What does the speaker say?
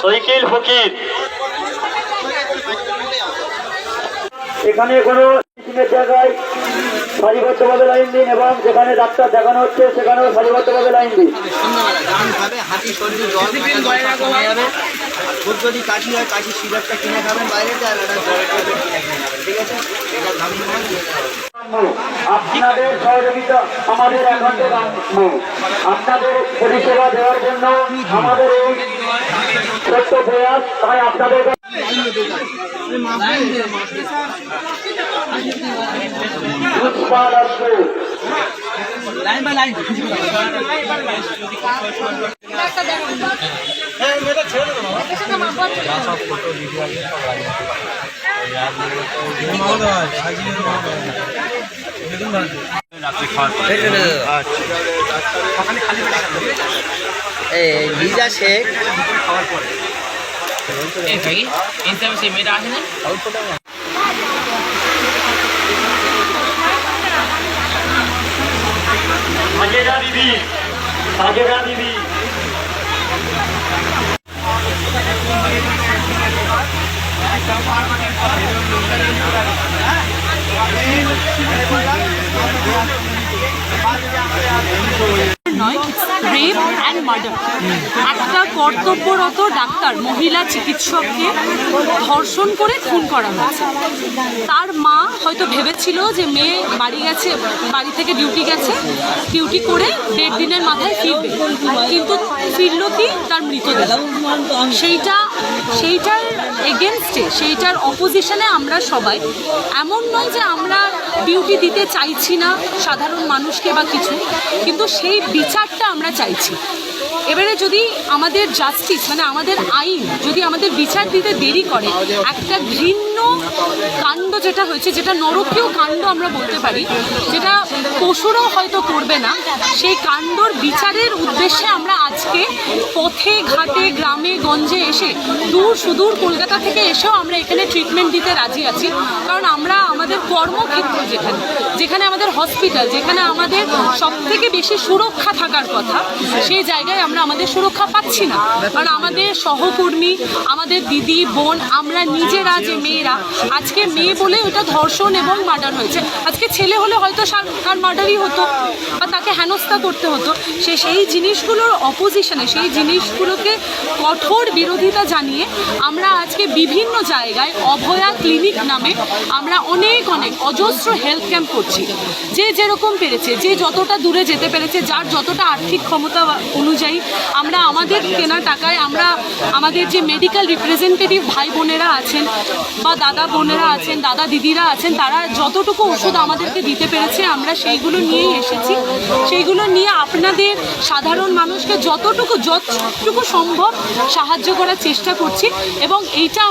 সৈকিল ফকির। এখানে কোনো জায়গায় সারিবদ্ধভাবে লাইন দিন এবং যেখানে ডাক্তার দেখানো হচ্ছে, সেখানেও সারিবদ্ধভাবে লাইন দিন কমে যাবে খুব যদি কাশি হয় কাশি সিরাপটা কিনে খাবেন বাইরে আর ঠিক আছে আপনাদের সহযোগিতা আমাদের আপনাদের পরিষেবা দেওয়ার জন্য আমাদের এই প্রয়াস তাই আপনাদের এই থাকি ইনস্টাগ্রামে সেই মেয়েটা আছে না সাজেদা বিবি সাজেদা বিবি নয় অ্যান্ড মার্ডার। একটা কর্তব্যরত ডাক্তার, মহিলা চিকিৎসককে ধর্ষণ করে খুন করা হয়েছে। তার মা হয়তো ভেবেছিল যে মেয়ে বাড়ি গেছে, বাড়ি থেকে ডিউটি গেছে, ডিউটি করে দেড় দিনের মাথায় ফিরবে। কিন্তু ফিরল কি? তার মৃতদেহ। সেইটা, সেইটার এগেনস্টে সেইটার অপোজিশনে আমরা সবাই, এমন নয় যে আমরা ডিউটি দিতে চাইছি না সাধারণ মানুষকে বা কিছু, কিন্তু সেই বিচারটা আমরা চাইছি। এবারে যদি আমাদের জাস্টিস মানে আমাদের আইন, যদি আমাদের বিচার দিতে দেরি করে, একটা ঘৃণ্য কাণ্ড যেটা হয়েছে, যেটা নরকীয় কাণ্ড আমরা বলতে পারি, যেটা পশুরাও হয়তো করবে না, সেই কাণ্ডর বিচারের উদ্দেশ্যে আমরা আজকে পথে, ঘাটে, গ্রামে, গঞ্জে এসে দূর সুদূর কলকাতা থেকে এসেও আমরা এখানে ট্রিটমেন্ট দিতে রাজি আছি। কারণ আমরা আমাদের কর্মক্ষেত্র যেখানে যেখানে আমাদের হসপিটাল যেখানে আমাদের সব থেকে বেশি সুরক্ষা থাকার কথা, সেই জায়গায় আমরা আমাদের সুরক্ষা পাচ্ছি না। কারণ আমাদের সহকর্মী, আমাদের দিদি, বোন, আমরা নিজেরা যে মেয়েরা আজকে মেয়ে বলে ওটা ধর্ষণ এবং মার্ডার হয়েছে। আজকে ছেলে হলে হয়তো তার মার্ডারই হতো বা তাকে হেনস্থা করতে হতো। সে সেই জিনিসগুলোর অপোজিশনে সেই জিনিসগুলোকে কঠোর বিরোধিতা জানিয়ে আমরা আজকে বিভিন্ন জায়গায় অভয়া ক্লিনিক নামে আমরা অনেক অনেক অজস্র হেলথ ক্যাম্প করছি। যে যেরকম পেরেছে, যে যতটা দূরে যেতে পেরেছে, যার যতটা আর্থিক ক্ষমতা অনুযায়ী আমরা আমাদের কেনা টাকায় আমরা আমাদের যে মেডিকেল রিপ্রেজেন্টেটিভ ভাই বোনেরা আছেন বা দাদা বোনেরা আছেন, দাদা দিদিরা আছেন, তারা যতটুকু ওষুধ আমাদেরকে দিতে পেরেছে, আমরা সেইগুলো নিয়েই এসেছি। সেইগুলো নিয়ে আপনাদের সাধারণ মানুষকে যতটুকু যতটুকু সম্ভব সাহায্য করার চেষ্টা করছি এবং এইটা